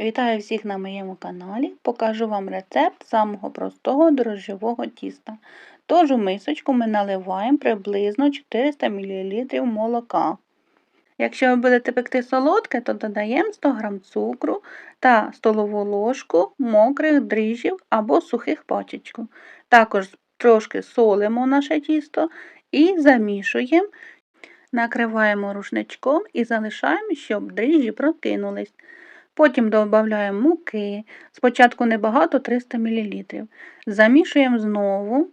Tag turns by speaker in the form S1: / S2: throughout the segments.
S1: Вітаю всіх на моєму каналі. Покажу вам рецепт самого простого дрожжевого тіста. Тож у мисочку ми наливаємо приблизно 400 мл молока. Якщо ви будете пекти солодке, то додаємо 100 г цукру та столову ложку мокрих дріжджів або сухих пачечку. Також трошки солимо наше тісто і замішуємо, накриваємо рушничком і залишаємо, щоб дріжджі прокинулись. Потім додаємо муки, спочатку небагато 300 мл. Замішуємо знову,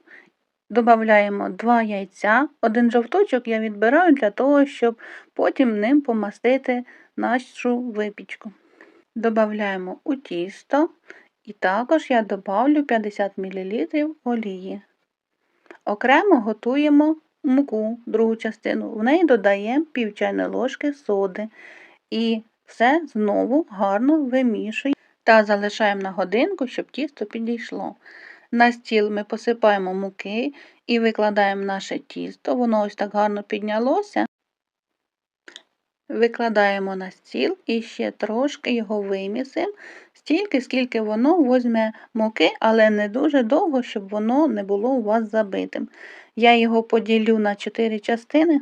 S1: додаємо 2 яйця, один жовточок я відбираю для того, щоб потім ним помастити нашу випічку. Додаємо у тісто і також я додавлю 50 мл олії. Окремо готуємо муку, другу частину. В неї додаємо пів чайної ложки соди. І все знову гарно вимішуємо та залишаємо на годинку, щоб тісто підійшло. На стіл ми посипаємо муки і викладаємо наше тісто, воно ось так гарно піднялося. Викладаємо на стіл і ще трошки його вимісимо, стільки, скільки воно возьме муки, але не дуже довго, щоб воно не було у вас забитим. Я його поділю на 4 частини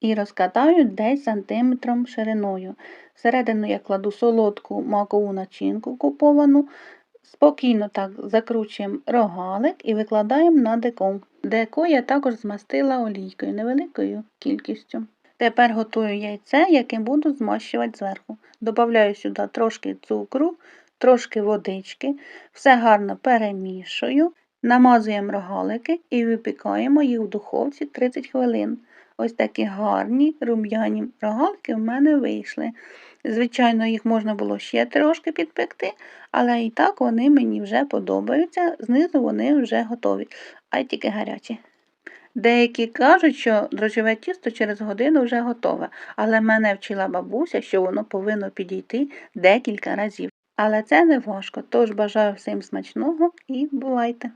S1: і розкатаю десь сантиметром шириною. Всередину я кладу солодку макову начинку куповану, спокійно так закручуємо рогалик і викладаємо на деко. Деко я також змастила олійкою невеликою кількістю. Тепер готую яйце, яким буду змащувати зверху. Добавляю сюди трошки цукру, трошки водички, все гарно перемішую, намазуємо рогалики і випікаємо їх в духовці 30 хвилин. Ось такі гарні рум'яні рогалики в мене вийшли. Звичайно, їх можна було ще трошки підпекти, але і так вони мені вже подобаються, знизу вони вже готові, а тільки гарячі. Деякі кажуть, що дрожжеве тісто через годину вже готове, але мене вчила бабуся, що воно повинно підійти декілька разів. Але це не важко, тож бажаю всім смачного і бувайте!